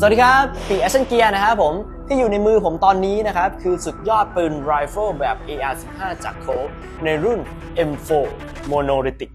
สวัสดีครับปีแอชเชนเกียร์นะครับผมที่อยู่ในมือผมตอนนี้นะครับ คือสุดยอดปืนไรเฟิลแบบ AR-15 จากโคในรุ่น M4 Monolithic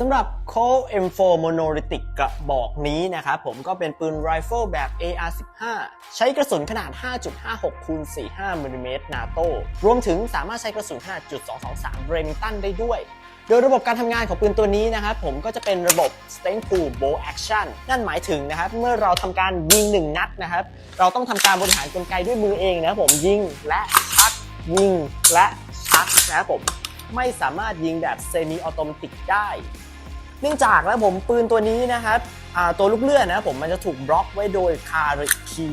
สำหรับ Colt M4 Monolithic กระบอกนี้นะครับผมก็เป็นปืนไรเฟิลแบบ AR-15 ใช้กระสุนขนาด 5.56คูณ45มิลลิเมตรนาโต้รวมถึงสามารถใช้กระสุนขนาด .223 เรมิงตันได้ด้วยโดยระบบการทำงานของปืนตัวนี้นะครับผมก็จะเป็นระบบ s t a n p o o l Bow Action นั่นหมายถึงนะครับเมื่อเราทำการยิงหนึ่งนัดนะครับ เราต้องทำการบริหารกลไกด้วยมือเองนะครับผมยิงและชักยิงและชักนะครับผมไม่สามารถยิงแบบเซมิออโตเมติกได้ เนื่องจากนะผมปืนตัวนี้นะครับตัวลูกเลื่อนนะผมมันจะถูกบล็อกไว้โดยคาริคี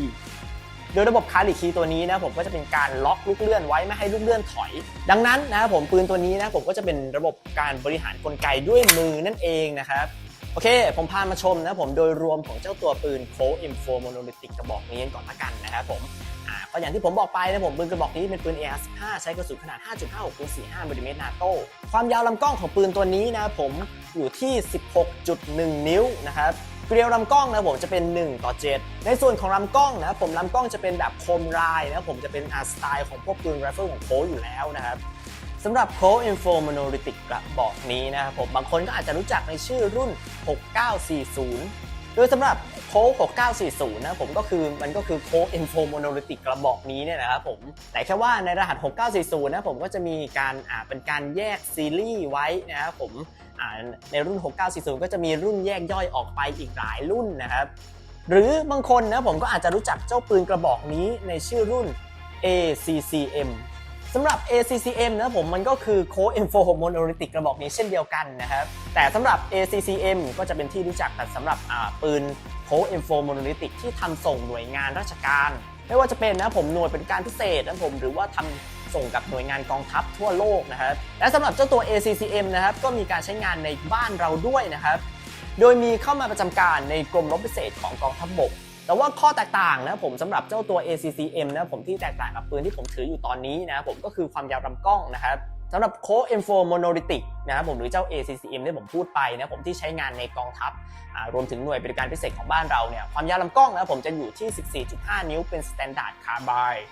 โดยระบบคาริคีตัวนี้นะผมก็จะเป็นการล็อกลูกเลื่อนไว้ไม่ให้ลูกเลื่อนถอย ดังนั้นนะผมปืนตัวนี้นะผมก็จะเป็นระบบการบริหารกลไกด้วยมือนั่นเองนะครับโอเค ผมพามาชมนะผมโดยรวมของเจ้าตัวปืนโค M4 Monolithic กระบอกนี้ก่อนละกันนะครับผม ก็อย่างที่ผมบอกไปนะผมปืนกระบอกนี้เป็นปืน AR-15 ใช้กระสุนขนาด 5.56คูณ45มิลลิเมตรนาโต้ความยาวลำกล้องของปืนตัวนี้นะผมอยู่ที่ 16.1 นิ้วนะครับเกลียวลำกล้องนะผมจะเป็น 1 ต่อ 7 ในส่วนของลำกล้องนะผมลำกล้องจะเป็นแบบคมรายนะผมจะเป็นอาสไตล์ของพวกปืนไรเฟิลของโคอยู่แล้วนะครับสำหรับ c o Info Monolithic กระบอกนี้นะครับผมบางคนก็อาจจะรู้จักในชื่อรุ่น 6940 โดยสำหรับโค้ก6940 นะผมก็คือมันก็คือโค้ก Info Monolithic กระบอกนี้เนี่ยนะครับผม แต่แค่ว่าในรหัส 6940 นะผมก็จะมีการอ่าเป็นการแยกซีรีส์ไว้นะครับผมอ่าในรุ่น 6940 ก็จะมีรุ่นแยกย่อยออกไปอีกหลายรุ่นนะครับ หรือบางคนนะผมก็อาจจะรู้จักเจ้าปืนกระบอกนี้ในชื่อรุ่น ACCM สำหรับ ACCM นะผมมันก็คือ Code Info Monolithic กระบอกนี้เช่นเดียวกันนะครับแต่สำหรับ ACCM ก็จะเป็นที่รู้จักแต่สำหรับปืน Code Info Monolithic ที่ทำส่งหน่วยงานราชการ ไม่ว่าจะเป็นนะผมหน่วยเป็นการพิเศษนะผมหรือว่าทำส่งกับหน่วยงานกองทัพทั่วโลกนะครับและสำหรับเจ้าตัว ACCM นะครับก็มีการใช้งานในบ้านเราด้วยนะครับ โดยมีเข้ามาประจำการในกรมรบพิเศษของกองทัพบก แต่ว่าข้อแตกต่างนะผมสำหรับเจ้าตัว ACCM นะผมที่แตกต่างกับปืนที่ผมถืออยู่ตอนนี้นะผมก็คือความยาวลำกล้องนะครับสำหรับโค M4 Monolithic นะครับผมหรือเจ้า ACCM ที่ผมพูดไปนะผมที่ใช้งานในกองทัพรวมถึงหน่วยบริการพิเศษของบ้านเราเนี่ยความยาวลำกล้องนะผมจะอยู่ที่ 14.5 นิ้วเป็น Standard Carbide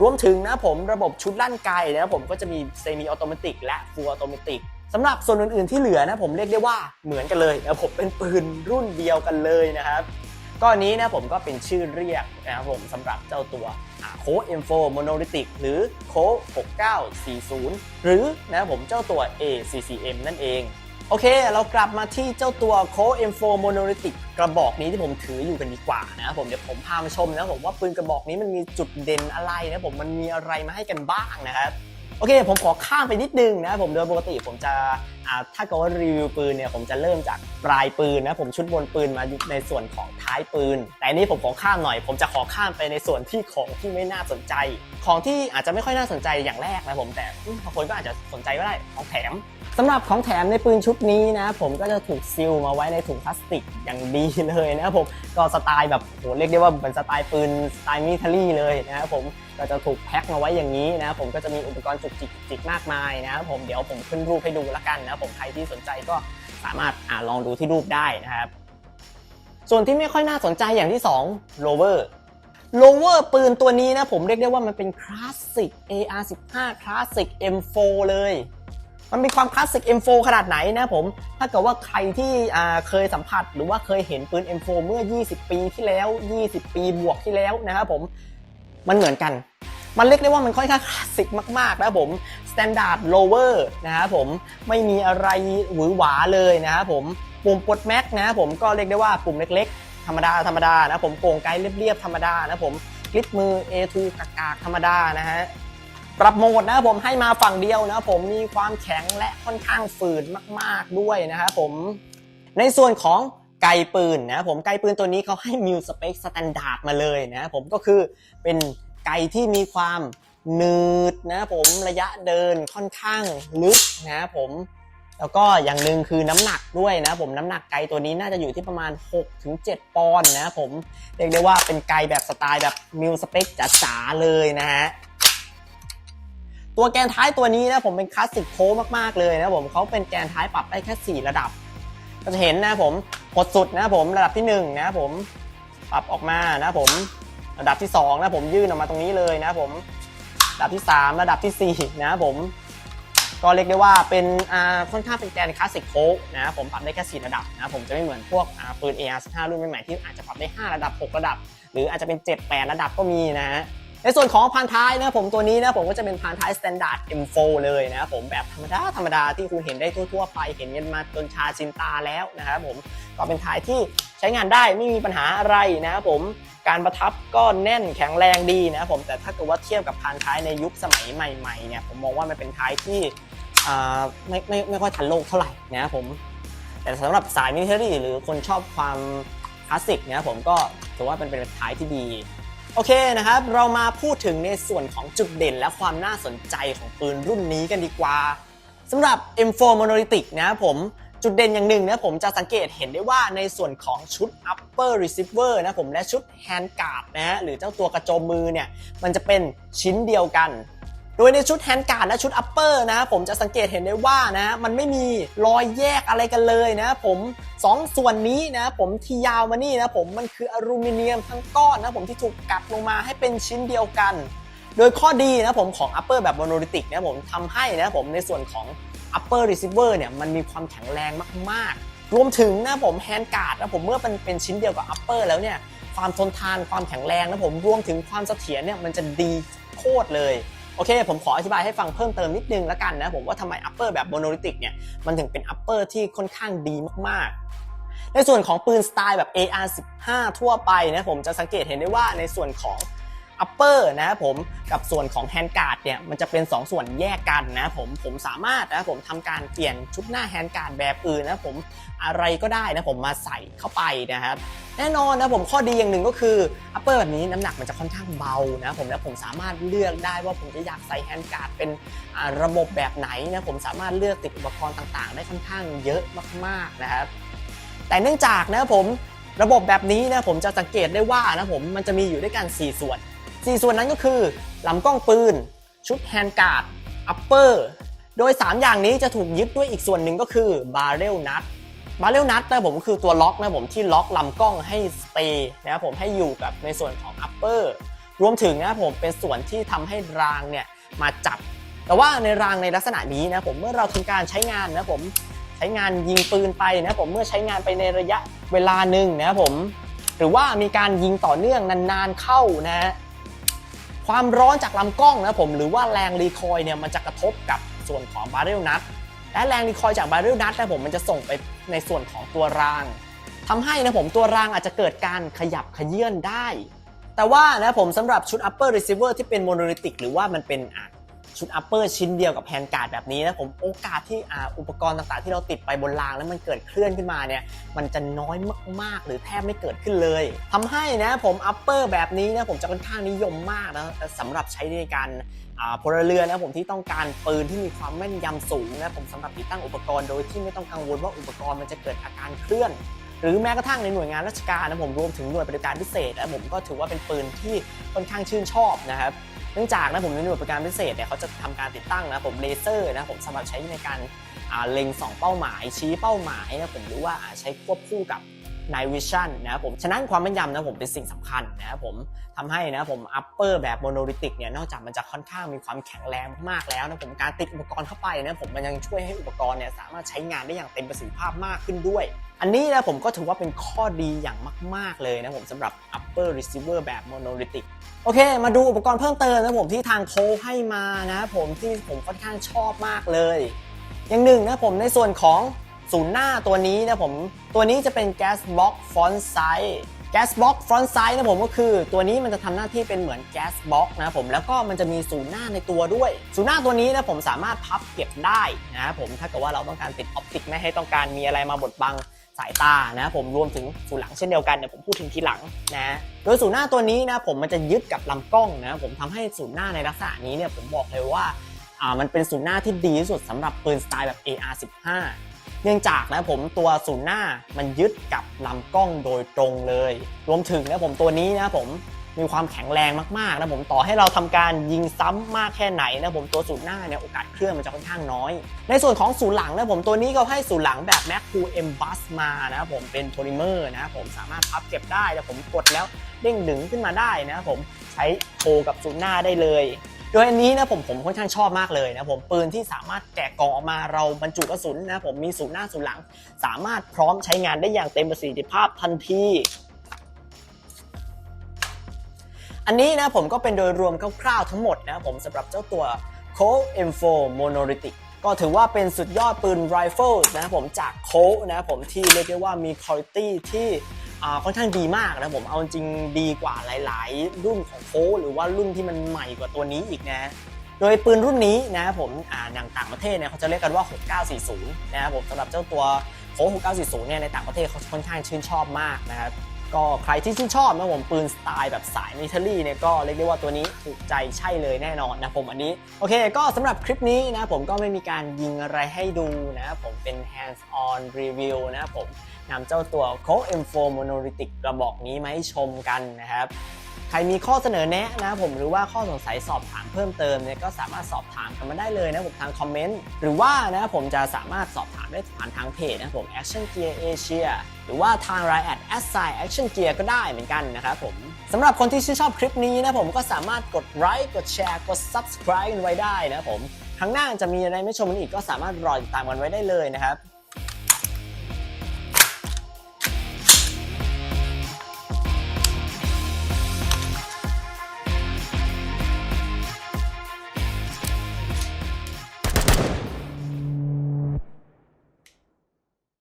รวมถึงนะผมระบบชุดลั่นไกนะผมก็จะมี Semi Automatic และ Full Automatic สำหรับส่วนอื่นๆที่เหลือนะผมเรียกได้ว่าเหมือนกันเลยนะผมเป็นปืนรุ่นเดียวกันเลยนะครับ ก็อนนี้นะผมก็เป็นชื่อเรียกนะครับผมสำหรับเจ้าตัวโค้ M4 Monolithic หรือโค้6940 หรือนะครับผมเจ้าตัว ACCM นั่นเอง โอเค เรากลับมาที่เจ้าตัวโค้ M4 Monolithic กระบอกนี้ที่ผมถืออยู่กันดีกว่านะครับผมเดี๋ยวผมพามาชมนะผมว่าปืนกระบอกนี้มันมีจุดเด่นอะไรนะผมมันมีอะไรมาให้กันบ้างนะครับ โอเค ผมขอข้ามไปนิดนึงนะผมโดยปกติผมจะถ้าเกิดว่ารีวิวปืนเนี่ยผมจะเริ่มจากปลายปืนนะผมชุดบนปืนมาในส่วนของท้ายปืน แต่อันนี้ผมขอข้ามหน่อย ผมจะขอข้ามไปในส่วนที่ของที่ไม่น่าสนใจ ของที่อาจจะไม่ค่อยน่าสนใจอย่างแรกนะผมแต่บางคนก็อาจจะสนใจก็ได้ของแถมสำหรับของแถมในปืนชุดนี้นะผมก็จะถูกซีลมาไว้ในถุงพลาสติกอย่างดีเลยนะผมก็สไตล์แบบโหเรียกได้ว่าเป็นสไตล์ปืนสไตล์มิลิเทอรี่เลยนะครับผม ก็จะถูกแพ็คมาไว้อย่างนี้นะครับผมก็จะมีอุปกรณ์จุกจิกจิกมากมายนะครับผมเดี๋ยวผมขึ้นรูปให้ดูละกันนะครับผมใครที่สนใจก็สามารถอ่าลองดูที่รูปได้นะครับส่วนที่ไม่ค่อยน่าสนใจอย่างที่2 lower lower ปืนตัวนี้นะผมเรียกได้ว่ามันเป็นคลาสสิก AR15 คลาสสิก M4 เลยมันมีความคลาสสิก M4 ขนาดไหนนะผม ถ้าเกิดว่าใครที่เคยสัมผัสหรือว่าเคยเห็นปืน M4 เมื่อ 20 ปีที่แล้ว 20 ปีบวกที่แล้วนะครับผม มันเหมือนกัน มันเรียกได้ว่ามันค่อนข้างคลาสสิกมากๆนะครับผม Standard Lower นะครับผมไม่มีอะไรหวือหวาเลยนะครับผมปุ่มปลดแม็กนะครับผมก็เรียกได้ว่าปุ่มเล็กๆ ธรรมดาธรรมดานะผมโกงไกด์เรียบๆธรรมดานะผมคลิปมือ A2 กากๆธรรมดานะฮะปรับโหมดนะครับผมให้มาฝั่งเดียวนะครับผมมีความแข็งและค่อนข้างฝืดมาก ๆด้วยนะครับผมในส่วนของไกปืนนะผมไกปืนตัวนี้เขาให้มิวสเปคสแตนดาร์ดมาเลยนะผมก็คือเป็น ไกลที่มีความหนืดนะผมระยะเดินค่อนข้างลึกนะผมแล้วก็อย่างหนึ่งคือน้ำหนักด้วยนะผมน้ำหนักไกลตัวนี้น่าจะอยู่ที่ประมาณ 6-7 ปอนด์นะผมเรียกได้ว่าเป็นไกลแบบสไตล์แบบมิวสเปคจ๋าๆเลยนะฮะตัวแกนท้ายตัวนี้นะผมเป็นคลาสสิกโค้มากๆเลยนะผมเขาเป็นแกนท้ายปรับได้แค่ 4 ระดับ ก็จะเห็นนะผมกดสุดนะผมระดับที่ 1 นะผมปรับออกมานะผม ระดับที่2นะผมยื่นออกมาตรงนี้เลยนะผมระดับที่ 3 ระดับทีสี่4นะผมก็เรียกได้ว่าเป็นค่อนข้างเป็นแกนคลาสสิกโค้นะผมปรับได้แค่ 4 ระดับนะผมจะไม่เหมือนพวกอ่าปืน AR15 รุ่นใหม่ๆที่อาจจะปรับได้ 5 ระดับ 6 ระดับ หรืออาจจะเป็น 7 8 ระดับก็มีนะฮะในส่วนของพานท้ายนะผมตัวนี้นะผมก็จะเป็นพานท้าย Standard M4 เลยนะผมแบบธรรมดาธรรมดาที่คุณเห็นได้ทั่วๆไปเห็นกันมาจนชาชินตาแล้วนะครับผมก็เป็นท้ายที่ใช้งานได้ไม่มีปัญหาอะไรนะครับผม การประทับก็แน่นแข็งแรงดีนะครับผมแต่ถ้าเกิดว่าเทียบกับพานท้ายในยุคสมัยใหม่ๆเนี่ยผมมองว่ามันเป็นท้ายที่อ่ไม่ไม่ไม่ค่อยทันโลกเท่าไหร่นะครับผมแต่สำหรับสายมิลิเทอรี่หรือคนชอบความคลาสสิกเนี่ยผมก็ถือว่าเป็นเป็นท้ายที่ดีโอเคนะครับ เรามาพูดถึงในส่วนของจุดเด่นและความน่าสนใจของปืนรุ่นนี้กันดีกว่าสำหรับ M4 Monolithic นะครับผม จุดเด่นอย่างหนึ่งนะผมจะสังเกตเห็นได้ว่าในส่วนของชุด upper receiver นะผมและชุด hand guard นะฮะหรือเจ้าตัวกระโจมมือเนี่ยมันจะเป็นชิ้นเดียวกัน โดยในชุดแฮนด์การ์ดและชุดอัปเปอร์นะผมจะสังเกตเห็นได้ว่านะมันไม่มีรอยแยกอะไรกันเลยนะผมสองส่วนนี้นะผมที่ยาวมานี่นะผมมันคืออลูมิเนียมทั้งก้อนนะผมที่ถูกกัดลงมาให้เป็นชิ้นเดียวกัน โดยข้อดีนะผมของ upper แบบ monolithic นะผมทำให้นะผมในส่วนของ upper receiver เนี่ยมันมีความแข็งแรงมากๆ รวมถึงนะผมแฮนด์การ์ดนะผมเมื่อมันเป็นชิ้นเดียวกับ upper แล้วเนี่ยความทนทานความแข็งแรงนะผมรวมถึงความเสถียรเนี่ยมันจะดีโคตรเลยโอเค ผมขออธิบายให้ฟังเพิ่มเติมนิดนึงแล้วกันนะผมว่าทำไม upper แบบ monolithic เนี่ย มันถึงเป็น upper ที่ค่อนข้างดีมากๆ ในส่วนของปืนสไตล์แบบ AR15 ทั่วไปนะผมจะสังเกตเห็นได้ว่าในส่วนของ upper นะครับผมกับส่วนของ hand guard เนี่ยมันจะเป็น 2 ส่วนแยกกันนะผมผมสามารถนะผมทำการเปลี่ยนชุดหน้า hand guard แบบอื่นนะผมอะไรก็ได้นะผมมาใส่เข้าไปนะครับแน่นอนนะผมข้อดีอย่างหนึ่งก็คือ upper แบบนี้น้ำหนักมันจะค่อนข้างเบานะผมและผมสามารถเลือกได้ว่าผมจะอยากใส่แฮนด์การ์ดเป็นระบบแบบไหนนะผมสามารถเลือกติดอุปกรณ์ต่างๆ ได้ค่อนข้างเยอะมากๆนะครับแต่เนื่องจากนะผมระบบแบบนี้นะผมจะสังเกตได้ว่านะผมมันจะมีอยู่ด้วยกัน 4 ส่วน 4 ส่วนนั้นก็คือลำกล้องปืน ชุดแฮนด์การ์ด อัปเปอร์ โดย 3 อย่างนี้จะถูกยึดด้วยอีกส่วนหนึ่งก็คือบาร์เรลนัทบาร์เรลนัทนะผมคือตัวล็อกนะผมที่ล็อกลำกล้องให้สเตย์นะครับผมให้อยู่กับในส่วนของ upper รวมถึงนะผมเป็นส่วนที่ทำให้รางเนี่ยมาจับ แต่ว่าในรางในลักษณะนี้นะผมเมื่อเราทำการใช้งานนะผมใช้งานยิงปืนไปนะผมเมื่อใช้งานไปในระยะเวลาหนึ่งนะผมหรือว่ามีการยิงต่อเนื่องนานๆเข้านะ ความร้อนจากลำกล้องนะผมหรือว่าแรงรีคอยเนี่ยมันจะกระทบกับส่วนของบาร์เรลนัทและแรงรีคอยจากบาร์เรลนัทนะผมมันจะส่งไปในส่วนของตัวรางทำให้นะผมตัวรางอาจจะเกิดการขยับขยื่นได้ แต่ว่านะผมสำหรับชุด upper receiver ที่เป็น monolithic หรือว่ามันเป็น อะชุด upper ชิ้นเดียวกับแฮนด์การ์ดแบบนี้นะผมโอกาสที่อ,อุปกรณ์ต่างๆ ที่เราติดไปบนรางแล้วมันเกิดเคลื่อนขึ้นมาเนี่ยมันจะน้อยมากๆ หรือแทบไม่เกิดขึ้นเลยทำให้นะผม upper แบบนี้นะผมจะค่อนข้างนิยมมากนะสำหรับใช้ในการพลเรือนนะผมที่ต้องการปืนที่มีความแม่นยำสูงนะผมสำหรับติดตั้งอุปกรณ์โดยที่ไม่ต้องกังวลว่าอุปกรณ์มันจะเกิดอาการเคลื่อนหรือแม้กระทั่งในหน่วยงานราชการนะผมรวมถึงหน่วยปฏิบัติการพิเศษนะผมก็ถือว่าเป็นปืนที่ค่อนข้างชื่นชอบนะครับ เนื่องจากนะผมในหน่วยปฏิบัติการพิเศษเนี่ยเขาจะทำการติดตั้งนะผมเลเซอร์นะผมสำหรับใช้ในการเล็งสองเป้าหมาย ชี้เป้าหมายนะผมหรือว่าใช้ควบคู่กับ Night Vision นะครับผม ฉะนั้นความแม่นยำนะผมเป็นสิ่งสำคัญนะครับผมทำให้นะผม upper แบบ monolithic เนี่ยนอกจากมันจะค่อนข้างมีความแข็งแรงมากๆแล้วนะผมการติดอุปกรณ์เข้าไปนะผมมันยังช่วยให้อุปกรณ์เนี่ยสามารถใช้งานได้อย่างเต็มประสิทธิภาพมากขึ้นด้วย อันนี้นะผมก็ถือว่าเป็นข้อดีอย่างมาก ๆ เลยนะผมสำหรับ upper receiver แบบ monolithic โอเค มาดูอุปกรณ์เพิ่มเติมนะผมที่ทางโคให้มานะผมที่ผมค่อนข้างชอบมากเลย อย่างหนึ่งนะผมในส่วนของศูนย์หน้าตัวนี้นะผมตัวนี้จะเป็น gas box front side gas box front side นะผมก็คือ ตัวนี้มันจะทำหน้าที่เป็นเหมือน gas box นะผมแล้วก็มันจะมีศูนย์หน้าในตัวด้วย ศูนย์หน้าตัวนี้นะผมสามารถพับเก็บได้นะผมถ้าเกิดว่าเราต้องการติดออปติกไม่ให้ต้องการมีอะไรมาบดบัง สายตานะผมรวมถึงศูนย์หลังเช่นเดียวกันเดี๋ยวผมพูดถึงทีหลังนะโดยศูนย์หน้าตัวนี้นะผมมันจะยึดกับลำกล้องนะผมทำให้ศูนย์หน้าในลักษณะนี้เนี่ยผมบอกเลยว่าอ่ามันเป็นศูนย์หน้าที่ดีที่สุดสำหรับปืนสไตล์แบบ AR15 เนื่องจากนะผมตัวศูนย์หน้ามันยึดกับลำกล้องโดยตรงเลย รวมถึงนะผมตัวนี้นะผม มีความแข็งแรงมากๆนะผมต่อให้เราทำการยิงซ้ำมากแค่ไหนนะผมตัวศูนย์หน้าเนี่ยโอกาสเคลื่อนมันจะค่อนข้างน้อย ในส่วนของศูนย์หลังนะผมตัวนี้ก็ให้ศูนย์หลังแบบ Mac 2 M Bus มบัสมานะผมเป็นโพลิเมอร์นะผมสามารถพับเก็บได้แต่ผมกดแล้วเด้งดึงขึ้นมาได้นะผมใช้โคกับศูนย์หน้าได้เลยโดยอันนี้นะผมผมค่อนข้างชอบมากเลยนะผมปืนที่สามารถแกะกล่องออกมาเราบรรจุกระสุนนะผมมีศูนย์หน้าศูนย์หลัง สามารถพร้อมใช้งานได้อย่างเต็มประสิทธิภาพทันที อันนี้นะผมก็เป็นโดยรวมคร่าวๆทั้งหมดนะผมสำหรับเจ้าตัว c o M4 Monolithic ก็ถือว่าเป็นสุดยอดปืนไรเฟิลนะผมจากโคนะผมที่เรียกได้ว่ามีคุณภาพที่ค่อนข้างดีมากนะผมเอาจริงดีกว่าหลาย ๆ รุ่นของโคหรือว่ารุ่นที่มันใหม่กว่าตัวนี้อีกนะโดยปืนรุ่นนี้นะครับผมอ่าอย่างต่างประเทศเนี่ยเขาจะเรียกกันว่า 6940 นะครับผมสำหรับเจ้าตัวโค6940 เนี่ยในต่างประเทศเขาค่อนข้างชื่นชอบมากนะครับ ก็ใครที่ชื่นชอบนะผมปืนสไตล์แบบสายมิลิเทอรี่เนี่ยก็เรียกได้ว่าตัวนี้ถูกใจใช่เลยแน่นอนนะผมอันนี้ โอเค ก็สำหรับคลิปนี้นะผมก็ไม่มีการยิงอะไรให้ดูนะผมเป็น hands on review นะผมนำเจ้าตัว Coke M4 Monolithic กระบอกนี้มาให้ชมกันนะครับ ใครมีข้อเสนอแนะนะผมหรือว่าข้อสงสัยสอบถามเพิ่มเติมเนี่ยก็สามารถสอบถามกันมาได้เลยนะผมทางคอมเมนต์หรือว่านะผมจะสามารถสอบถามได้ผ่านทางเพจนะผม Action Gear Asia หรือว่าทาง Line at a s s i Action Gear ก็ได้เหมือนกันนะครับผมสำหรับคนที่ชื่นชอบคลิปนี้นะผมก็สามารถกดไลค์กดแชร์กด Subscribe กันไว้ได้นะผมครั้งหน้าจะมีอะไรไม่ชมกันอีกก็สามารถรอติดตามกันไว้ได้เลยนะครับ